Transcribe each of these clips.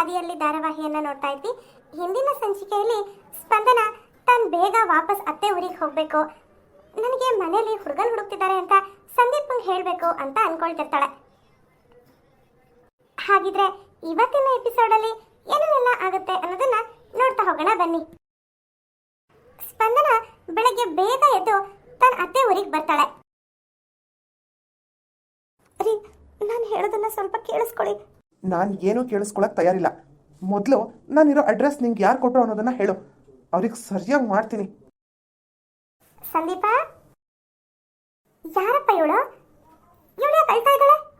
ಹಾದಿಯಲ್ಲಿ ಧಾರಾವಾಹಿಯನ್ನ ನೋಡ್ತಾ ಇದ್ವಿ. ಹಿಂದಿನ ಸಂಚಿಕೆಯಲ್ಲಿ ಸ್ಪಂದನ ತನ್ ಬೇಗ ವಾಪಸ್ ಅತ್ತೆ ಊರಿಗೆ ಹೋಗ್ಬೇಕು. ನನಗೆ ಮನೆಯಲ್ಲಿ ಹುಡುಗನ್ ಹುಡುಕ್ತಿದ್ದಾರೆ ಅಂತ ಸಂದೀಪ್ ಹೇಳಬೇಕು ಅಂತ ಅನ್ಕೊಳ್ತಿರ್ತಾಳೆ. ಹಾಗಿದ್ರೆ ಇವತ್ತಿನ ಎಪಿಸೋಡಲ್ಲಿ ಏನೇನೆಲ್ಲ ಆಗುತ್ತೆ ಅನ್ನೋದನ್ನ ನೋಡ್ತಾ ಹೋಗೋಣ, ಬನ್ನಿ. ಸ್ಪಂದನ ಬೆಳಗ್ಗೆ ಬೇಗ ಎದ್ದು ತನ್ನ ಅತ್ತೆ ಊರಿಗೆ ಬರ್ತಾಳೆ. ನಾನು ಹೇಳೋದನ್ನ ಸ್ವಲ್ಪ ಕೇಳಿಸ್ಕೊಳ್ಳಿ. ನಾನು ಏನೂ ಕೇಳಿಸ್ಕೊಳಕ್ ತಯಾರಿಲ್ಲ. ಮೊದಲು ನಾನಿರೋ ಅಡ್ರೆಸ್ ನಿಂಗೆ ಯಾರು ಕೊಟ್ಟರು ಅನ್ನೋದನ್ನ ಹೇಳು. ಅವ್ರಿಗೆ ಸರಿಯಾಗಿ ಮಾಡ್ತೀನಿ. ಸಂದೀಪ? ಯಾರಪ್ಪ ಇವಳು? ಇವಳು ಯಾಕೆ ಅಳ್ತಾ ಇದ್ದಾಳೆ?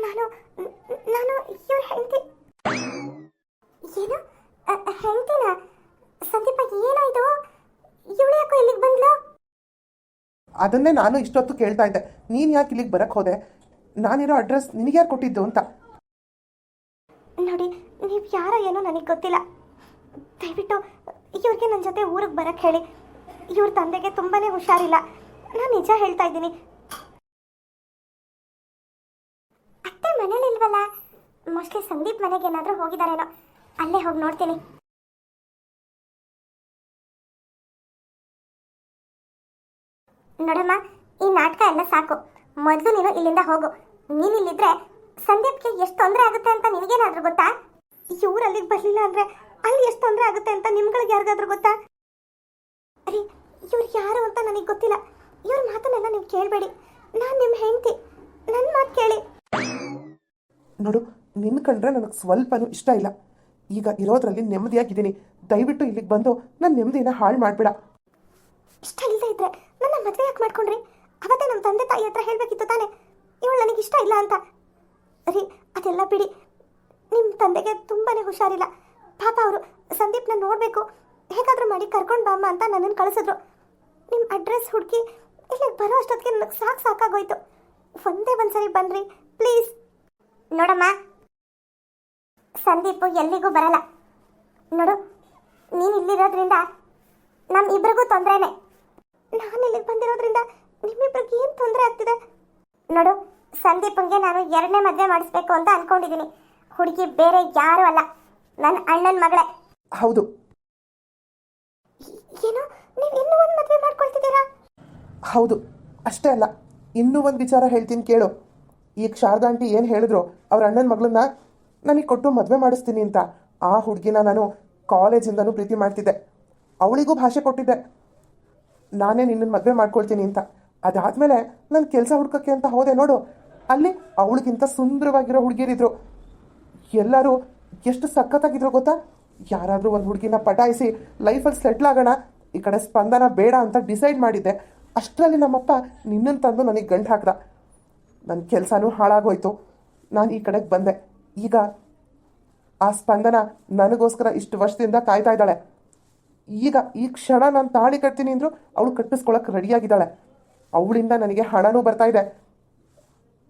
ನಾನು ನಾನು ಇವ್ರ ಹೆಂಡತಿ. ಏನು? ಅ- ಹೆಂಡ್ತಿನ? ಸಂದೀಪ ಏನಾಯ್ತು? ಇವಳು ಯಾಕೋ ಇಲ್ಲಿಗೆ ಬಂದ್ಲು? ಅದನ್ನೇ ನಾನು ಇಷ್ಟೊತ್ತು ಕೇಳ್ತಾ ಇದ್ದೆ. ನೀನು ಯಾಕೆ ಇಲ್ಲಿಗೆ ಬರಕ್ಕೆ ಹೋದೆ? ನಾನಿರೋ ಅಡ್ರೆಸ್ ನಿನಗೆ ಯಾರು ಕೊಟ್ಟಿದ್ದು ಅಂತ. ಯಾರೋ ಏನೋ ನನಗೆ ಗೊತ್ತಿಲ್ಲ. ದಯವಿಟ್ಟು ಇವ್ರಿಗೆ ನನ್ನ ಜೊತೆ ಊರಿಗೆ ಬರಕ್ಕೆ ಹೇಳಿ. ಇವ್ರ ತಂದೆಗೆ ತುಂಬಾ ಹುಷಾರಿಲ್ಲ. ನಾನು ನಿಜ ಹೇಳ್ತಾ ಇದ್ದೀನಿ. ಅತ್ತೆ ಮನೇಲಿ ಇಲ್ವಲ್ಲ ಮೋಸ್ಟ್ಲಿ ಸಂದೀಪ್ ಮನೆಗೆ ಏನಾದರೂ ಹೋಗಿದ್ದಾರೇನೋ ಅಲ್ಲೇ ಹೋಗಿ ನೋಡ್ತೀನಿ. ನೋಡಮ್ಮ, ಈ ನಾಟಕ ಎಲ್ಲ ಸಾಕು. ಮೊದಲು ನೀನು ಇಲ್ಲಿಂದ ಹೋಗು. ನೀನಿಲ್ಲಿದ್ರೆ ಸಂದೀಪ್ಗೆ ಎಷ್ಟು ತೊಂದರೆ ಆಗುತ್ತೆ ಅಂತ ನಿನಗೇನಾದ್ರೂ ಗೊತ್ತಾ? ಇವ್ರು ಅಲ್ಲಿಗೆ ಬರಲಿಲ್ಲ ಅಂದ್ರೆ ಅಲ್ಲಿ ಎಷ್ಟು ತೊಂದರೆ ಆಗುತ್ತೆ ಅಂತ ನಿಮ್ಗಳಿಗೆ ಯಾರಿಗಾದ್ರೂ ಗೊತ್ತಾ? ಅರಿ ಇವ್ರು ಯಾರು ಅಂತ ನನಗೆ ಗೊತ್ತಿಲ್ಲ. ಇವ್ರ ಮಾತನ್ನೆಲ್ಲ ನೀವು ಕೇಳಬೇಡಿ. ನಾನು ನಿಮ್ಮ ಹೆಂಡತಿ. ನನ್ನ ಮಾತು ಕೇಳಿ. ನೋಡು ನಿಮ್ಮ ಕಂಡ್ರೆ ನನಗೆ ಸ್ವಲ್ಪನೂ ಇಷ್ಟ ಇಲ್ಲ. ಈಗ ಇರೋದ್ರಲ್ಲಿ ನೆಮ್ಮದಿಯಾಗಿದ್ದೀನಿ. ದಯವಿಟ್ಟು ಇಲ್ಲಿಗೆ ಬಂದು ನನ್ನ ನೆಮ್ಮದಿನ ಹಾಳು ಮಾಡಬೇಡ. ಇಷ್ಟ ಇಲ್ಲದೆ ಇದ್ರೆ ನನ್ನ ಮದುವೆ ಯಾಕೆ ಮಾಡ್ಕೊಂಡ್ರಿ? ಅವತ್ತೇ ನಮ್ಮ ತಂದೆ ತಾಯಿ ಹತ್ರ ಹೇಳಬೇಕಿತ್ತು ತಾನೆ. ಇವಳು ನನಗೆ ಇಷ್ಟ ಇಲ್ಲ ಅಂತ. ರೀ ಅದೆಲ್ಲ ಬಿಡಿ. ನಿಮ್ಮ ತಂದೆಗೆ ತುಂಬಾ ಹುಷಾರಿಲ್ಲ. ಪಾಪ ಅವರು ಸಂದೀಪ್ನ ನೋಡಬೇಕು. ಹೇಗಾದರೂ ಮಾಡಿ ಕರ್ಕೊಂಡು ಬಾಮ್ಮ ಅಂತ ನನ್ನನ್ನು ಕಳಿಸಿದ್ರು. ನಿಮ್ಮ ಅಡ್ರೆಸ್ ಹುಡುಕಿ ಇಲ್ಲಿಗೆ ಬರೋ ಅಷ್ಟೊತ್ತಿಗೆ ನನಗೆ ಸಾಕು ಸಾಕಾಗೋಯ್ತು. ಒಂದೇ ಸರಿ ಬನ್ರಿ, ಪ್ಲೀಸ್. ನೋಡಮ್ಮ, ಸಂದೀಪ್ ಎಲ್ಲಿಗೂ ಬರಲ್ಲ. ನೋಡು, ನೀನು ಇಲ್ಲಿರೋದ್ರಿಂದ ನಮ್ಮ ಇಬ್ಬರಿಗೂ ತೊಂದ್ರೆನೆ. ನಾನು ಇಲ್ಲಿಗೆ ಬಂದಿರೋದ್ರಿಂದ ನಿಮ್ಮಿಬ್ರಿಗೆ ಏನು ತೊಂದರೆ ಆಗ್ತಿದೆ? ನೋಡು, ಸಂದೀಪಂಗೆ ನಾನು ಎರಡನೇ ಮದುವೆ ಮಾಡಿಸ್ಬೇಕು ಅಂತ ಅನ್ಕೊಂಡಿದ್ದೀನಿ ಹುಡುಗಿ ಬೇರೆ ಯಾರು ಅಲ್ಲ. ನನ್ನ ಅಣ್ಣನ ಮಗಳೇ. ಹೌದು. ಏನು? ನೀವು ಇನ್ನೂ ಒಂದು ಮದುವೆ ಮಾಡ್ಕೊಳ್ತಿದ್ದೀರಾ? ಹೌದು. ಅಷ್ಟೇ ಅಲ್ಲ. ಇನ್ನೂ ಒಂದು ವಿಚಾರ ಹೇಳ್ತೀನಿ ಕೇಳು. ಈಗ ಶಾರದಾ ಆಂಟಿ ಏನು ಹೇಳಿದ್ರು ಅವ್ರ ಅಣ್ಣನ ಮಗಳನ್ನ ನನಗೆ ಕೊಟ್ಟು ಮದುವೆ ಮಾಡಿಸ್ತೀನಿ ಅಂತ ಆ ಹುಡುಗಿನ ನಾನು ಕಾಲೇಜಿಂದನೂ ಪ್ರೀತಿ ಮಾಡ್ತಿದ್ದೆ. ಅವಳಿಗೂ ಭಾಷೆ ಕೊಟ್ಟಿದ್ದೆ. ನಾನೇ ನಿನ್ನನ್ನು ಮದುವೆ ಮಾಡ್ಕೊಳ್ತೀನಿ ಅಂತ. ಅದಾದಮೇಲೆ ನಾನು ಕೆಲಸ ಹುಡ್ಕಕ್ಕೆ ಅಂತ ಹೋದೆ ನೋಡು. ಅಲ್ಲಿ ಅವಳಿಗಿಂತ ಸುಂದರವಾಗಿರೋ ಹುಡುಗಿರಿದ್ರು. ಎಲ್ಲರೂ ಎಷ್ಟು ಸಖತ್ತಾಗಿದ್ರು ಗೊತ್ತಾ? ಯಾರಾದರೂ ಒಂದು ಹುಡುಗಿನ ಪಟಾಯಿಸಿ ಲೈಫಲ್ಲಿ ಸೆಟ್ಲ್ ಆಗೋಣ, ಈ ಕಡೆ ಸ್ಪಂದನ ಬೇಡ ಅಂತ ಡಿಸೈಡ್ ಮಾಡಿದ್ದೆ. ಅಷ್ಟರಲ್ಲಿ ನಮ್ಮಪ್ಪ ನಿನ್ನನ್ನು ತಂದು ನನಗೆ ಗಂಟು ಹಾಕ್ದ. ನನ್ನ ಕೆಲಸನೂ ಹಾಳಾಗೋಯ್ತು. ನಾನು ಈ ಕಡೆಗೆ ಬಂದೆ. ಈಗ ಆ ಸ್ಪಂದನ ನನಗೋಸ್ಕರ ಇಷ್ಟು ವರ್ಷದಿಂದ ಕಾಯ್ತಾ ಇದ್ದಾಳೆ. ಈಗ ಈ ಕ್ಷಣ ನಾನು ತಾಳಿ ಕಟ್ತೀನಿ ಅಂದ್ರು ಅವಳು ಕಟ್ಟಿಸ್ಕೊಳಕ್ಕೆ ರೆಡಿಯಾಗಿದ್ದಾಳೆ. ಅವಳಿಂದ ನನಗೆ ಹಣನೂ ಬರ್ತಾ ಇದೆ.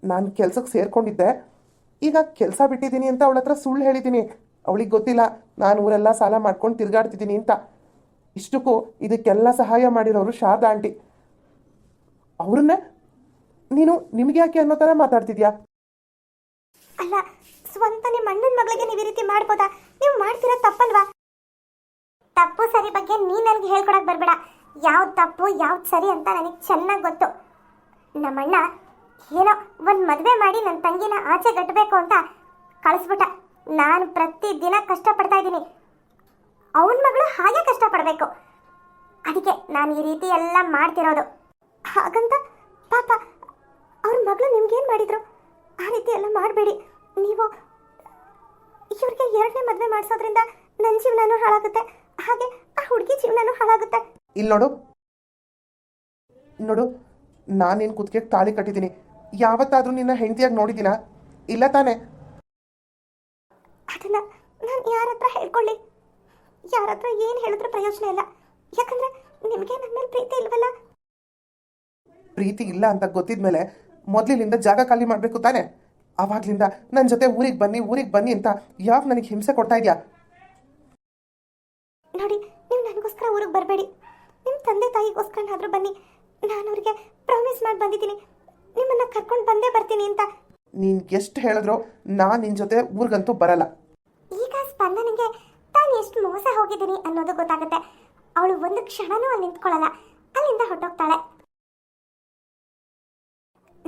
ನಾನು ಕೆಲಸಕ್ಕೆ ಸೇರ್ಕೊಂಡಿದ್ದೆ. ಈಗ ಕೆಲಸ ಬಿಟ್ಟಿದ್ದೀನಿ ಅಂತ ಅವಳ ಹತ್ರ ಸುಳ್ಳು ಹೇಳಿದ್ದೀನಿ. ಅವಳಿಗೆ ಗೊತ್ತಿಲ್ಲ, ನಾನು ಊರೆಲ್ಲ ಸಾಲ ಮಾಡ್ಕೊಂಡು ತಿರುಗಾಡ್ತಿದ್ದೀನಿ ಅಂತ. ಇಷ್ಟಕ್ಕೂ ಇದಕ್ಕೆಲ್ಲ ಸಹಾಯ ಮಾಡಿರೋರು ಶಾರದಾ ಆಂಟಿ. ಅವ್ರನ್ನ ನೀನು ನಿಮ್ಗೆ ಯಾಕೆ ಅನ್ನೋ ಥರ ಮಾತಾಡ್ತಿದ್ಯಾ? ಅಲ್ಲ, ಸ್ವಂತ ನಿಮ್ಮ ಅಣ್ಣನ ಮಗಳಿಗೆ ನೀವು ಈ ರೀತಿ ಮಾಡ್ಬೋದಾ? ನೀವು ಮಾಡ್ತಿರೋ ತಪ್ಪಲ್ವಾ? ತಪ್ಪು ಸರಿ ಬಗ್ಗೆ ನೀನ್ ನನಗೆ ಹೇಳ್ಕೊಡಕ್ ಬರ್ಬೇಡ. ಯಾವ್ದು ತಪ್ಪು, ಯಾವ್ದು ಸರಿ ಅಂತ ನನಗೆ ಚೆನ್ನಾಗಿ ಗೊತ್ತು. ನಮ್ಮಣ್ಣ ಏನೋ ಒಂದು ಮದುವೆ ಮಾಡಿ ನನ್ನ ತಂಗಿನ ಆಚೆ ಕಟ್ಟಬೇಕು ಅಂತ ಕಳಿಸ್ಬಿಟ್ಟ. ನಾನು ಪ್ರತಿದಿನ ಕಷ್ಟಪಡ್ತಾ ಇದ್ದೀನಿ. ಅವನ ಮಗಳು ಹಾಗೆ ಕಷ್ಟಪಡಬೇಕು. ಅದಕ್ಕೆ ನಾನು ಈ ರೀತಿ ಎಲ್ಲ ಮಾಡ್ತಿರೋದು. ಹಾಗಂತ ಪಾಪ ಅವ್ರ ಮಗಳು ನಿಮ್ಗೇನು ಮಾಡಿದ್ರು? ಆ ರೀತಿ ಎಲ್ಲ ಮಾಡಬೇಡಿ. ನೀವು ಇವ್ರಿಗೆ ಎರಡನೇ ಮದುವೆ ಮಾಡಿಸೋದ್ರಿಂದ ನನ್ನ ಜೀವನನೂ ಹಾಳಾಗುತ್ತೆ. ಹಾಗೆ ಆ ಹುಡುಗಿ ಜೀವನನೂ ಹಾಳಾಗುತ್ತೆ. ಇಲ್ಲಿ ನೋಡು. ನೋಡು, ನಾನೇನು ಕುತ್ತಿಗೆ ತಾಳಿ ಕಟ್ಟಿದ್ದೀನಿ. ಯಾವತ್ತಾದರೂ ನಿನ್ನ ಹೆಂಡತಿಯಾಗಿ ನೋಡಿದ್ದೀನ? ಇಲ್ಲ ತಾನೆ? ಅದನ್ನ ನಾನು ಯಾರ ಹತ್ರ ಹೇಳ್ಕೊಳ್ಳಿ? ಯಾರ ಹತ್ರ ಏನು ಹೇಳಿದ್ರು ಪ್ರಯೋಜನ ಇಲ್ಲ. ಯಾಕಂದ್ರೆ ನಿಮಗೆ ನನ್ನ ಮೇಲೆ ಪ್ರೀತಿ ಇಲ್ವಲ್ಲ? ಪ್ರೀತಿ ಇಲ್ಲ ಅಂತ ಗೊತ್ತಿದ್ಮೇಲೆ ಮೊದಲಿನಿಂದ ಜಾಗ ಖಾಲಿ ಮಾಡಬೇಕು ತಾನೆ? ಆವಾಗ್ಲಿಂದ ನನ್ನ ಜೊತೆ ಊರಿಗೆ ಬನ್ನಿ ಊರಿಗೆ ಬನ್ನಿ ಅಂತ ಯಾಕೆ ನನಗೆ ಹಿಂಸೆ ಕೊಡ್ತಾ ಇದೆಯಾ? ನೋಡಿ ನೀವು ನನಗೋಸ್ಕರ ಊರಿಗೆ ಬರಬೇಡಿ. ನಿಮ್ಮ ತಂದೆ ತಾಯಿಗೋಸ್ಕರನಾದರೂ ಬನ್ನಿ. ನಾನು ಅವ್ರಿಗೆ ಪ್ರಾಮಿಸ್ ಮಾಡಿ ಬಂದಿದ್ದೀನಿ ನಿಮ್ಮನ್ನ ಕರ್ಕೊಂಡು ಬಂದೇ ಬರ್ತೀನಿ ಅಂತ. ನೀನ್ ಎಷ್ಟು ಹೇಳಿದ್ರು ನಾ ನಿನ್ ಜೊತೆ ಊರ್ಗಂತೂ ಬರಲ್ಲ. ಈಗ ಸ್ಪಂದನಿಗೆ ತಾನು ಎಷ್ಟು ಮೋಸ ಹೋಗಿದ್ದೀನಿ ಅನ್ನೋದು ಗೊತ್ತಾಗುತ್ತೆ. ಅವಳು ಒಂದು ಕ್ಷಣನೂ ಅಲ್ಲಿ ನಿಂತ್ಕೊಳ್ಳಲ್ಲ. ಅಲ್ಲಿಂದ ಹೊಟ್ಟೋಗ್ತಾಳೆ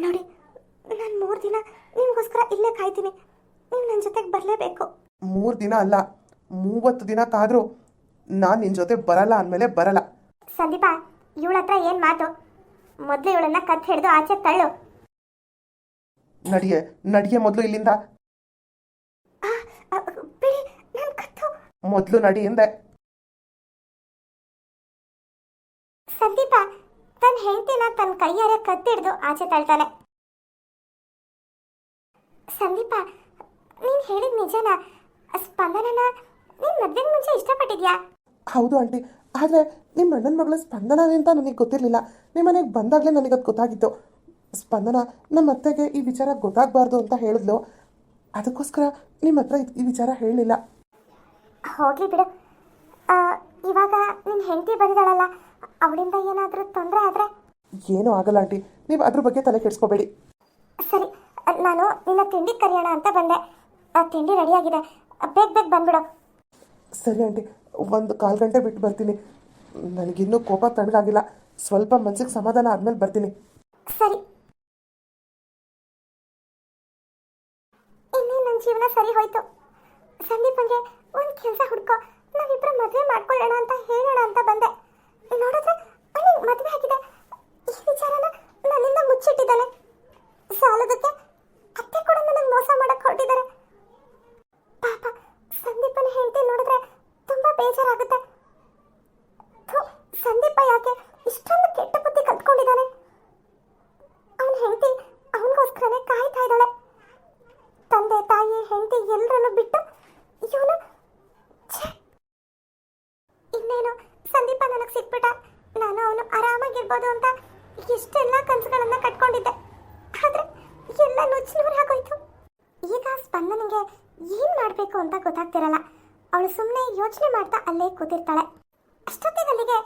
ನೋಡಿ ನಾನು ಮೂರು ದಿನ ನಿಮಗೋಸ್ಕರ ಇಲ್ಲೇ ಕಾಯ್ತೀನಿ. ನೀವು ನನ್ನ ಜೊತೆಗೆ ಬರಲೇಬೇಕು. ಮೂರು ದಿನ ಅಲ್ಲ ಮೂವತ್ತು ದಿನ ಕಾದರೂ ನಾನು ನಿನ್ನ ಜೊತೆ ಬರಲ್ಲ ಅಂದಮೇಲೆ ಬರಲ್ಲ. ಸಂದೀಪ ಇವಳ ಹತ್ರ ಏನು ಮಾತು? ಮೊದಲು ಇವಳನ್ನ ಕತ್ ಹಿಡಿದು ಆಚೆ ತಳ್ಳು. ನಡಿಯೆ ನಡಿಯೆ ಮೊದಲು ಇಲ್ಲಿಂದ. ಬಿಡಿ ನನ್ನ ಕತ್ತು. ಮೊದಲು ನಡಿ ಹಿಂದೆ ಸಂದೀಪ ತನ್ನ ಹೆಂಡತಿನ ತನ್ನ ಕೈಯಾರೆ ಕತ್ತಿಡ್ದು ಆಚೆ ತಳ್ತಾನೆ. ಸಂದೀಪ ನೀನ್ ಹೇಳಿದ ನಿಜನ? ಸ್ಪಂದನನ ನೀನ್ ಮದ್ವೆಗೆ ಮುಂಚೆ ಇಷ್ಟಪಟ್ಟಿದ್ಯಾ? ಹೌದು ಆಂಟಿ ಆದರೆ ನಿಮ್ಮ ಅಣ್ಣನ ಮಗಳ ಸ್ಪಂದನ ಅಂತ ನನಗೆ ಗೊತ್ತಿರಲಿಲ್ಲ. ನಿಮ್ಮ ಮನೆಗೆ ಬಂದಾಗಲೇ ನನಗೆ ಅದು ಗೊತ್ತಾಗಿತ್ತು. ಸ್ಪಂದನ ನಮ್ಮ ಅತ್ತೆಗೆ ಈ ವಿಚಾರ ಗೊತ್ತಾಗಬಾರ್ದು ಅಂತ ಹೇಳಿದ್ಲು. ಅದಕ್ಕೋಸ್ಕರ ನಿಮ್ಮ ಹತ್ರ ಈ ವಿಚಾರ ಹೇಳಲಿಲ್ಲ ಹೋಗ್ಲಿ ಬಿಡು. ಇವಾಗ ನಿನ್ನ ಹೆಂಡತಿ ಬಂದಿದ್ದಾಳಲ್ಲ ಅವಳಿಂದ ಏನಾದರೂ ತೊಂದರೆ ಆದರೆ? ಏನೂ ಆಗಲ್ಲ ಆಂಟಿ. ನೀವು ಅದ್ರ ಬಗ್ಗೆ ತಲೆ ಕೆಡಿಸ್ಕೋಬೇಡಿ. ಸರಿ ನಾನು ನಿನ್ನ ತಿಂಡಿ ಕರೆಯೋಣ ಅಂತ ಬಂದೆ. ಆ ತಿಂಡಿ ರೆಡಿಯಾಗಿದೆ. ಬೇಗ ಬೇಗ ಬಂದ್ಬಿಡು. ಸರಿ ಆಂಟಿ ಒಂದು ಕಾಲು ಗಂಟೆ ಬಿಟ್ಟು ಬರ್ತೀನಿ. ನನಗಿನ್ನೂ ಕೋಪ ತಣ್ಣಗಾಗಿಲ್ಲ. ಸ್ವಲ್ಪ ಮನ್ಸಿಗೆ ಸಮಾಧಾನ ಆದಮೇಲೆ ಬರ್ತೀನಿ. ಸರಿ. ಇನ್ನೇ ನನ್ನ ಜೀವನ ಸರಿ ಹೋಯ್ತು. ಸಂದೀಪ್ ಸಂದೀಪಂಗೆ ಒಂದು ಕೆಲಸ ಹುಡ್ಕೋ. ನಾವಿಬ್ರು ಮದುವೆ ಮಾಡ್ಕೊಳ್ಳೋಣ ಅಂತ ಬಂದೆ ನೋಡಿದ್ರೆ ಅವನಿಗೆ ಮದುವೆ ಆಗಿದೆ ಈ ವಿಚಾರನ ನನ್ನಿಂದ ಮುಚ್ಚಿಟ್ಟಿದ್ದಾನೆ ಸಾಲದಕ್ಕೆ ಅತ್ತೆ ಕೂಡ ನನಗೆ ಮೋಸ ಮಾಡಕ್ ಹೊರಟಿದ್ದಾರೆ ಪಾಪ ಸಂದೀಪನ ಹೆಂಡತಿ ನೋಡಿದ್ರೆ ತುಂಬಾ ಬೇಜಾರಾಗುತ್ತೆ ಥು, ಸಂದೀಪ ಯಾಕೆ ಇಷ್ಟೊಂದು ಕೆಟ್ಟ ಬುದ್ಧಿ ಕಲ್ತ್ಕೊಂಡಿದ್ದಾನೆ ಅವನ ಹೆಂಡತಿ ಅವನಿಗೋಸ್ಕರನೇ ಕಾಯ್ತಾ ಇದ್ದಾಳೆ ತಂದೆ ತಾಯಿ ಹೆಂಡತಿ ಎಲ್ಲರನ್ನು ಬಿಟ್ಟು ಇವನು ಇನ್ನೇನು ಸಂದೀಪ ನನಗೆ ಸಿಕ್ಬಿಟ್ಟ ನಾನು ಅವನು ಆರಾಮಾಗಿರ್ಬೋದು ಅಂತ ಎಷ್ಟೆಲ್ಲ ಕನಸುಗಳನ್ನ ಕಟ್ಕೊಂಡಿದ್ದೆ ಆದ್ರೆ ಎಲ್ಲ ನುಚ್ಚು ನೂರಾಗೋಯ್ತು ಈಗ ಸ್ಪಂದನಿಗೆ ಏನ್ ಮಾಡ್ಬೇಕು ಅಂತ ಗೊತ್ತಾಗ್ತಿರಲ್ಲ. ಅವಳು ಸುಮ್ಮನೆ ಯೋಚನೆ ಮಾಡ್ತಾ ಅಲ್ಲೇ ಕೂತಿರ್ತಾಳೆ. ಅಷ್ಟೊತ್ತಿಗೆ ಅಲ್ಲಿಗೆ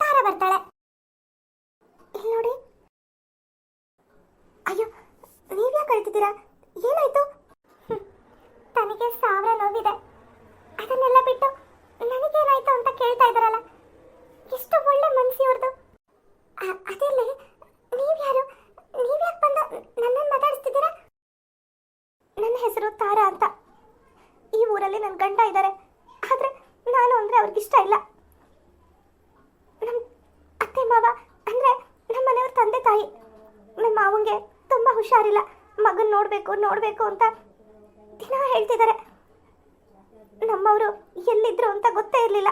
ತಾರ ಬರ್ತಾಳೆ. ನೋಡಿ. ಅಯ್ಯೋ ನೀವ್ಯಾ ಕಳ್ತಿದ್ದೀರಾ ಏನಾಯ್ತು. ತನಗೆ ಸಾವಿರ ನೋವಿದೆ. ಅದನ್ನೆಲ್ಲ ಬಿಟ್ಟು ನನಗೇನಾಯ್ತು ಅಂತ ಕೇಳ್ತಾ ಇದ್ದಾರಲ್ಲ? ಎಷ್ಟು ಒಳ್ಳೆ ಮನ್ಸು ಇವ್ರದ್ದು ಯಾರು? ನೀವ್ಯಾರು ನೀವ್ಯಾಕೆ ಬಂದು ನನ್ನನ್ನು ಮಾತಾಡಿಸ್ತಿದ್ದೀರಾ? ನನ್ನ ಹೆಸರು ತಾರಾ ಅಂತ. ಈ ಊರಲ್ಲಿ ನನ್ನ ಗಂಡ ಇದ್ದಾರೆ ಆದರೆ ನಾನು ಅಂದ್ರೆ ಅವ್ರಿಗಿಷ್ಟ ಇಲ್ಲ. ನಮ್ಮ ಅತ್ತೆ ಮಾವ ಅಂದರೆ ನಮ್ಮ ಮನೆಯವ್ರ ತಂದೆ ತಾಯಿ. ನಮ್ಮ ಮಾವಂಗೆ ತುಂಬ ಹುಷಾರಿಲ್ಲ. ಮಗನ ನೋಡಬೇಕು ನೋಡಬೇಕು ಅಂತ ದಿನ ಹೇಳ್ತಿದ್ದಾರೆ ನಮ್ಮವರು ಎಲ್ಲಿದ್ರು ಅಂತ ಗೊತ್ತೇ ಇರಲಿಲ್ಲ.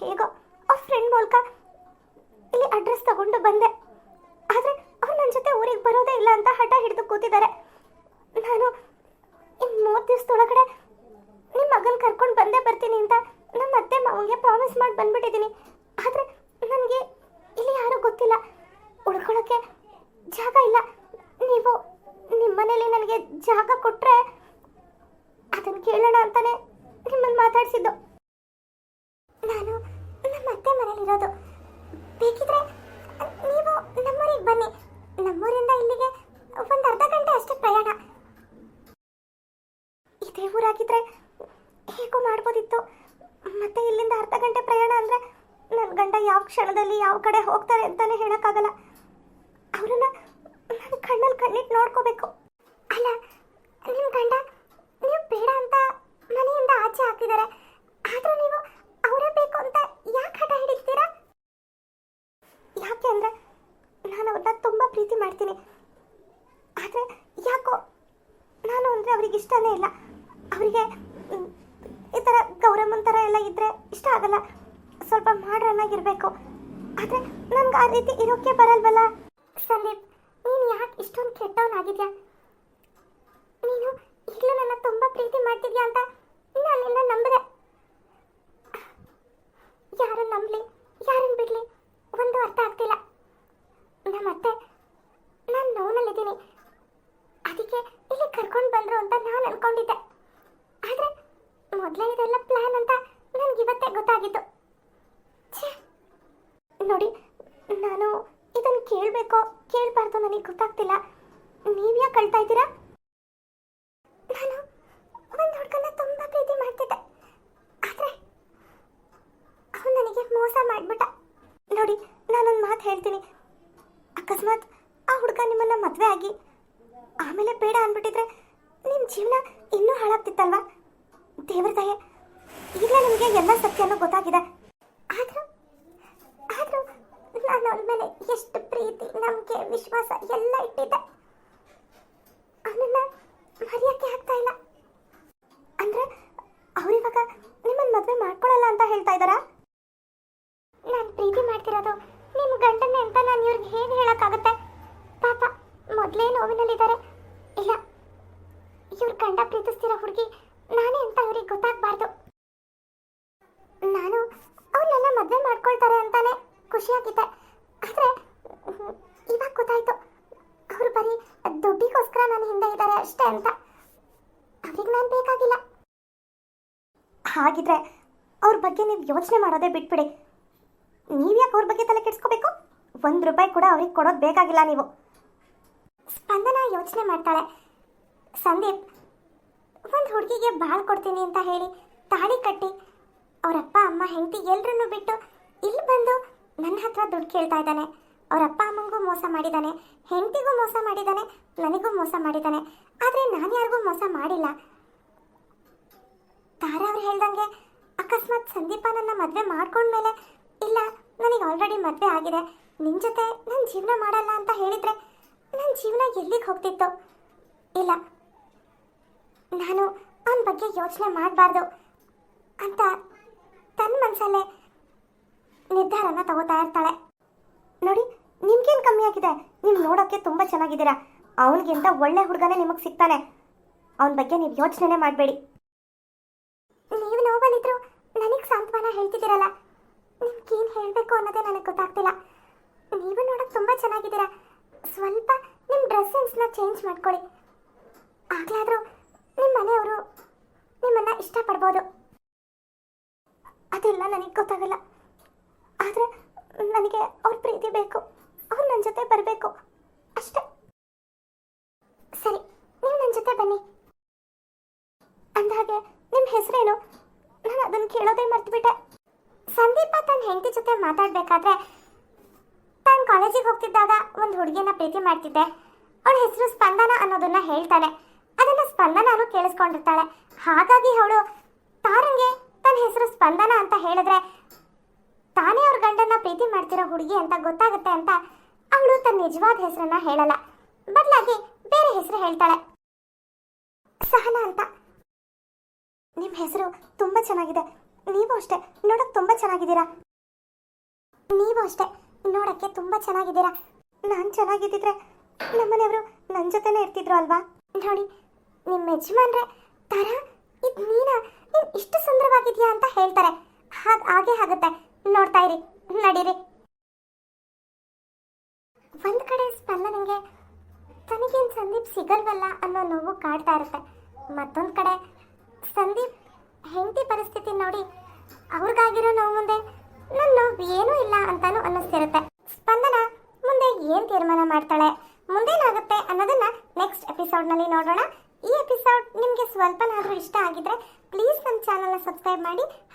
ಹೇಗೋ ಆ ಫ್ರೆಂಡ್ ಮೂಲಕ ಇಲ್ಲಿ ಅಡ್ರೆಸ್ ತಗೊಂಡು ಬಂದೆ. ಆದರೆ ಅವ್ರು ನನ್ನ ಜೊತೆ ಊರಿಗೆ ಬರೋದೇ ಇಲ್ಲ ಅಂತ ಹಠ ಹಿಡಿದು ಕೂತಿದ್ದಾರೆ. ನಾನು ಇನ್ನು ಮೂವತ್ತು ದಿವಸದೊಳಗಡೆ ನಿಮ್ಮ ಮಗನ ಕರ್ಕೊಂಡು ಬಂದೇ ಬರ್ತೀನಿ ಅಂತ ನಮ್ಮ ಅತ್ತೆ ಮಾವಂಗೆ ಪ್ರಾಮಿಸ್ ಮಾಡಿ ಬಂದ್ಬಿಟ್ಟಿದ್ದೀನಿ. ಆದರೆ ನನಗೆ ಇಲ್ಲಿ ಯಾರೂ ಗೊತ್ತಿಲ್ಲ. ಉಳ್ಕೊಳ್ಳೋಕ್ಕೆ ಜಾಗ ಇಲ್ಲ. ನೀವು ನಿಮ್ಮ ಮನೇಲಿ ನನಗೆ ಜಾಗ ಕೊಟ್ಟರೆ ಅದನ್ನು ಕೇಳೋಣ ಅಂತಾನೆ ನಿಮ್ಮನ್ನು ಮಾತಾಡಿಸಿದ್ದು. ನಾನು ನಮ್ಮ ಅತ್ತೆ ಮನೇಲಿರೋದು ಬೇಕಿದ್ರೆ ನೀವು ನಮ್ಮೂರಿಗೆ ಬನ್ನಿ. ನಮ್ಮೂರಿಂದ ಇಲ್ಲಿಗೆ ಒಂದು ಅರ್ಧ ಗಂಟೆ ಅಷ್ಟೇ ಪ್ರಯಾಣ. ಇದೇ ಊರಾಗಿದ್ರೆ ಹೇಗೋ ಮಾಡ್ಬೋದಿತ್ತು. ಮತ್ತೆ ಇಲ್ಲಿಂದ ಅರ್ಧ ಗಂಟೆ ಪ್ರಯಾಣ ಅಂದ್ರೆ ನನ್ನ ಗಂಡ ಯಾವ ಕ್ಷಣದಲ್ಲಿ ಯಾವ ಕಡೆ ಹೋಗ್ತಾರೆ ಅಂತಾನೆ ಹೇಳಕ್ಕಾಗಲ್ಲ. ಅವ್ರನ್ನ ನನ್ನ ಕಣ್ಣಲ್ಲಿ ಕಣ್ಣಿಟ್ ನೋಡ್ಕೋಬೇಕು. ಅಲ್ಲ ನಿಮ್ಮ ಗಂಡ ನೀವು ಬೇಡ ಅಂತ ಮನೆಯಿಂದ ಆಚೆ ಹಾಕಿದ್ದಾರೆ. ಆದರೂ ನೀವು ಅವರೇ ಬೇಕು ಅಂತ ಯಾಕೆ ಹಠ ಹಿಡಿತೀರಾ? ಯಾಕೆ ಅಂದ್ರೆ ನಾನು ಅವ್ರನ್ನ ತುಂಬಾ ಪ್ರೀತಿ ಮಾಡ್ತೀನಿ. ಆದರೆ ಯಾಕೋ ನಾನು ಅಂದ್ರೆ ಅವ್ರಿಗೆ ಇಷ್ಟನೇ ಇಲ್ಲ. ಅವರಿಗೆ ಥರ ಗೌರಮ್ಮನ ಥರ ಎಲ್ಲ ಇದ್ರೆ ಇಷ್ಟ ಆಗಲ್ಲ. ಸ್ವಲ್ಪ ಮಾಡ್ರನ್ ಆದರೆ ನನ್ಗೆ ಆ ರೀತಿ ಇರೋಕೆ ಬರಲ್ವಲ್ಲ? ಸಂದೀಪ್ ನೀನು ಯಾಕೆ ಇಷ್ಟೊಂದು ಕೆಟ್ಟವನಾಗಿದ್ಯಾ ನೀನು ಈಗಲೂ ನನ್ನ ತುಂಬಾ ಪ್ರೀತಿ ಮಾಡ್ತಿದ್ಯಾ ಅಂತ ನಾನು ನಿನ್ನ ನಂಬಿದೆ. ಯಾರನ್ನ ನಂಬಲಿ? ಯಾರನ್ನ ಬಿಡ್ಲಿ? ಒಂದು ಅರ್ಥ ಆಗ್ತಿಲ್ಲ. ಗೊತ್ತಾಗಿತ್ತು ನೋಡಿ, ನಾನು ಇದನ್ನು ಕೇಳಬೇಕು, ಕೇಳಬಾರ್ದು ನನಗೆ ಗೊತ್ತಾಗ್ತಿಲ್ಲ. ನೀವು ಯಾಕೆ ಕಳ್ತಾ ಇದ್ದೀರಾ? ನಾನು ಒಂದು ಹುಡುಗನ ತುಂಬ ಪ್ರೀತಿ ಮಾಡ್ತಿದ್ದೆ. ಆದರೆ ಅವನು ನನಗೆ ಮೋಸ ಮಾಡಿಬಿಟ್ಟ. ನೋಡಿ, ನಾನೊಂದು ಮಾತು ಹೇಳ್ತೀನಿ. ಅಕಸ್ಮಾತ್ ಆ ಹುಡುಗ ನಿಮ್ಮನ್ನು ಮದುವೆ ಆಗಿ ಆಮೇಲೆ ಬೇಡ ಅಂದ್ಬಿಟ್ಟಿದ್ರೆ ನಿಮ್ಮ ಜೀವನ ಇನ್ನೂ ಹಾಳಾಗ್ತಿತ್ತಲ್ವಾ? ದೇವ್ರ ದಯೆ. ಈಗಲೇ ನಿಮಗೆ ಎಲ್ಲ ಸತ್ಯನೂ ಗೊತ್ತಾಗಿದೆ. ಆದರೂ ಆದರೂ ನಾನು ಅವನ ಮೇಲೆ ಎಷ್ಟು ಪ್ರೀತಿ, ನಂಬಿಕೆ, ವಿಶ್ವಾಸ ಎಲ್ಲ ಇಟ್ಟಿದ್ದೆ. ಅವನನ್ನ ಮರೆಯೋಕ್ಕೆ ಆಗ್ತಾ ಇಲ್ಲ. ಅಂದ್ರೆ, ಅವರಿವಾಗ ನಿಮ್ಮನ್ನ ಮದುವೆ ಮಾಡ್ಕೊಳ್ಳಲ್ಲ ಅಂತ ಹೇಳ್ತಾ ಇದ್ದಾರಾ ನಾನು ಪ್ರೀತಿ ಮಾಡ್ತಿರೋದು ನಿಮ್ಮ ಗಂಡನ್ನೇ ಅಂತ ನಾನು ಇವ್ರಿಗೆ ಹೇಗೆ ಹೇಳಕ್ಕಾಗುತ್ತೆ ಪಾಪ ಮೊದಲೇ ನೋವಿನಲ್ಲಿದ್ದಾರೆ ಇಲ್ಲ ಇವ್ರ ಗಂಡ ಪ್ರೀತಿಸ್ತಿರೋ ಹುಡುಗಿ ನಾನೇ ಅಂತ ಅವ್ರಿಗೆ ಗೊತ್ತಾಗಬಾರ್ದು ನಾನು ಅವ್ರನ್ನೆಲ್ಲ ಮದುವೆ ಮಾಡ್ಕೊಳ್ತಾರೆ ಅಂತಾನೆ ಖುಷಿಯಾಗಿದ್ದೆ ಆದರೆ ಇವಾಗ ಗೊತ್ತಾಯ್ತು ಅವರು ಬರೀ ದುಡ್ಡಿಗೋಸ್ಕರ ನನ್ನ ಹಿಂದೆ ಇದ್ದಾರೆ ಅಷ್ಟೇ ಅಂತ. ನಾನು ಬೇಕಾಗಿಲ್ಲ. ಹಾಗಿದ್ರೆ ಅವ್ರ ಬಗ್ಗೆ ನೀವು ಯೋಚನೆ ಮಾಡೋದೇ ಬಿಟ್ಬಿಡಿ. ನೀವ್ಯಾಕೆ ಅವ್ರ ಬಗ್ಗೆ ತಲೆ ಕೆಡಿಸ್ಕೋಬೇಕು? ಒಂದು ರೂಪಾಯಿ ಕೂಡ ಅವ್ರಿಗೆ ಕೊಡೋದು ಬೇಕಾಗಿಲ್ಲ ನೀವು. ಸ್ಪಂದನ ಯೋಚನೆ ಮಾಡ್ತಾಳೆ. ಸಂದೀಪ್, ಒಂದು ಹುಡುಗಿಗೆ ಬಾಳ್ ಕೊಡ್ತೀನಿ ಅಂತ ಹೇಳಿ ತಾಳಿ ಕಟ್ಟಿ ಅವರಪ್ಪ ಅಮ್ಮ, ಹೆಂಡತಿ ಎಲ್ರನ್ನೂ ಬಿಟ್ಟು ಇಲ್ಲಿ ಬಂದು ನನ್ನ ಹತ್ರ ದುಡ್ಡು ಕೇಳ್ತಾ ಇದ್ದಾನೆ. ಅವರಪ್ಪ ಅಮ್ಮಂಗೂ ಮೋಸ ಮಾಡಿದ್ದಾನೆ, ಹೆಂಡತಿಗೂ ಮೋಸ ಮಾಡಿದ್ದಾನೆ ನನಗೂ ಮೋಸ ಮಾಡಿದ್ದಾನೆ, ಆದರೆ ನಾನು ಯಾರಿಗೂ ಮೋಸ ಮಾಡಿಲ್ಲ. ತಾರಾ ಅವ್ರು ಹೇಳ್ದಂಗೆ ಅಕಸ್ಮಾತ್ ಸಂದೀಪ ನನ್ನ ಮದುವೆ ಮಾಡ್ಕೊಂಡ್ಮೇಲೆ, ಇಲ್ಲ, ನನಗೆ ಆಲ್ರೆಡಿ ಮದುವೆ ಆಗಿದೆ ನಿನ್ನ ಜೊತೆ ನನ್ನ ಜೀವನ ಮಾಡಲ್ಲ ಅಂತ ಹೇಳಿದ್ರೆ ನನ್ನ ಜೀವನ ಎಲ್ಲಿಗೆ ಹೋಗ್ತಿತ್ತು? ಇಲ್ಲ, ನಾನು ಅವನ ಬಗ್ಗೆ ಯೋಚನೆ ಮಾಡಬಾರ್ದು ಅಂತ ತನ್ನ ಮನಸ್ಸಲ್ಲೇ ನಿರ್ಧಾರನ ತಗೋತಾ ಇರ್ತಾಳೆ. ನೋಡಿ ನಿಮ್ಗೇನು ಕಮ್ಮಿ ಆಗಿದೆ? ನೀವು ನೋಡೋಕ್ಕೆ ತುಂಬ ಚೆನ್ನಾಗಿದ್ದೀರಾ? ಅವನಿಗಿಂತ ಒಳ್ಳೆ ಹುಡುಗನೇ ನಿಮಗೆ ಸಿಗ್ತಾನೆ. ಅವನ ಬಗ್ಗೆ ನೀವು ಯೋಚನೆ ಮಾಡಬೇಡಿ. ನೀವು ನೋವಲ್ಲಿದ್ರು ನನಗೆ ಸಾಂತ್ವನ ಹೇಳ್ತಿದ್ದೀರಲ್ಲ. ನಿಮ್ಗೇನು ಹೇಳಬೇಕು ಅನ್ನೋದೇ ನನಗೆ ಗೊತ್ತಾಗ್ತಿಲ್ಲ. ನೀವು ನೋಡೋಕೆ ತುಂಬ ಚೆನ್ನಾಗಿದ್ದೀರಾ. ಸ್ವಲ್ಪ ನಿಮ್ಮ ಡ್ರೆಸ್ ಸೆನ್ಸ್ನ ಚೇಂಜ್ ಮಾಡ್ಕೊಳ್ಳಿ ಆಗಲಾದರೂ ನಿಮ್ಮ ಮನೆಯವರು ನಿಮ್ಮನ್ನ ಇಷ್ಟಪಡ್ಬೋದು. ಅದೆಲ್ಲ ನನಗೆ ಗೊತ್ತಾಗಲ್ಲ. ಆದರೆ ನನಗೆ ಅವ್ರ ಪ್ರೀತಿ ಬೇಕು. ಅವ್ರು ನನ್ನ ಜೊತೆ ಬರಬೇಕು. ಅಷ್ಟೇ. ಸರಿ, ನೀವು ನನ್ನ ಜೊತೆ ಬನ್ನಿ. ಅಂದಹಾಗೆ ನಿಮ್ಮ ಹೆಸರೇನು? ನಾನು ಅದನ್ನು ಕೇಳೋದೇ ಮರ್ತುಬಿಟ್ಟೆ. ಸಂದೀಪ ತನ್ನ ಹೆಂಡತಿ ಜೊತೆ ಮಾತಾಡಬೇಕಾದ್ರೆ ತಾನು ಕಾಲೇಜಿಗೆ ಹೋಗ್ತಿದ್ದಾಗ ಒಂದು ಹುಡುಗಿನ ಪ್ರೀತಿ ಮಾಡ್ತಿದ್ದೆ. ಅವಳ ಹೆಸರು ಸ್ಪಂದನ ಅನ್ನೋದನ್ನ ಹೇಳ್ತಾನೆ ಅದನ್ನ ಸ್ಪಂದನರು ಕೇಳಿಸ್ಕೊಂಡಿರ್ತಾಳೆ. ಹಾಗಾಗಿ ಅವಳು ತಾರಂಗೆ ತನ್ನ ಹೆಸರು ಸ್ಪಂದನ ಅಂತ ಹೇಳಿದ್ರೆ ತಾನೇ ಅವ್ರ ಗಂಡನ್ನ ಪ್ರೀತಿ ಮಾಡ್ತಿರೋ ಹುಡುಗಿ ಅಂತ ಗೊತ್ತಾಗುತ್ತೆ ಅಂತ ಅವಳು ತನ್ನ ನಿಜವಾದ ಹೆಸರನ್ನ ಹೇಳಲ್ಲ. ಬದಲಾಗಿ ಬೇರೆ ಹೆಸರು ಹೇಳ್ತಾಳೆ. ಸಹನಾ ಅಂತ. ನಿಮ್ಮ ಹೆಸರು ತುಂಬಾ ಚೆನ್ನಾಗಿದೆ. ನೀವು ಅಷ್ಟೇ, ನೋಡಕ್ ತುಂಬಾ ಚೆನ್ನಾಗಿದ್ದೀರಾ? ನೀವು ಅಷ್ಟೇ, ನೋಡಕ್ಕೆ ತುಂಬಾ ಚೆನ್ನಾಗಿದ್ದೀರಾ? ನಾನು ಚೆನ್ನಾಗಿದ್ದಿದ್ರೆ ನಮ್ಮನೆಯವರು ನನ್ನ ಜೊತೆನೇ ಇರ್ತಿದ್ರು ಅಲ್ವಾ? ನೋಡಿ ನಿಮ್ಮ ಯಜಮಾನ್ರೆ, ತರ, ಇದು ನೀನಾ, ನೀನು ಇಷ್ಟು ಸುಂದರವಾಗಿದ್ಯಾ ಅಂತ ಹೇಳ್ತಾರೆ. ಹಾಗೆ ಹಾಗೆ ಆಗುತ್ತೆ. ನೋಡ್ತಾ ಇರಿ, ನಡೀರಿ. ಒಂದ್ ಕಡೆ ಸ್ಪಂದನಿಗೆ ತನಗೇನ್ ಸಂದೀಪ್ ಸಿಗಲ್ವಲ್ಲ ಅನ್ನೋ ನೋವು ಕಾಡ್ತಾ ಇರುತ್ತೆ. ಮತ್ತೊಂದು ಕಡೆ ಸಂದೀಪ್ ಹೆಂಡತಿ ಪರಿಸ್ಥಿತಿ ನೋಡಿ ಅವ್ರಿಗಾಗಿರೋ ನೋವು ಮುಂದೆ ನನ್ನ ನೋವು ಏನೂ ಇಲ್ಲ ಅಂತಾನು ಅನ್ನಿಸ್ತಿರುತ್ತೆ. ಸ್ಪಂದನ ಮುಂದೆ ಏನು ತೀರ್ಮಾನ ಮಾಡ್ತಾಳೆ, ಮುಂದೇನಾಗುತ್ತೆ ಅನ್ನೋದನ್ನ ನೆಕ್ಸ್ಟ್ ಎಪಿಸೋಡ್ನಲ್ಲಿ ನೋಡೋಣ. ಈ ಎಪಿಸೋಡ್ ನಿಮಗೆ ಸ್ವಲ್ಪನಾದರೂ ಇಷ್ಟ ಆಗಿದ್ರೆ ಪ್ಲೀಸ್ ನಮ್ಮ ಚಾನಲ್ನ ಸಬ್ಸ್ಕ್ರೈಬ್ ಮಾಡಿ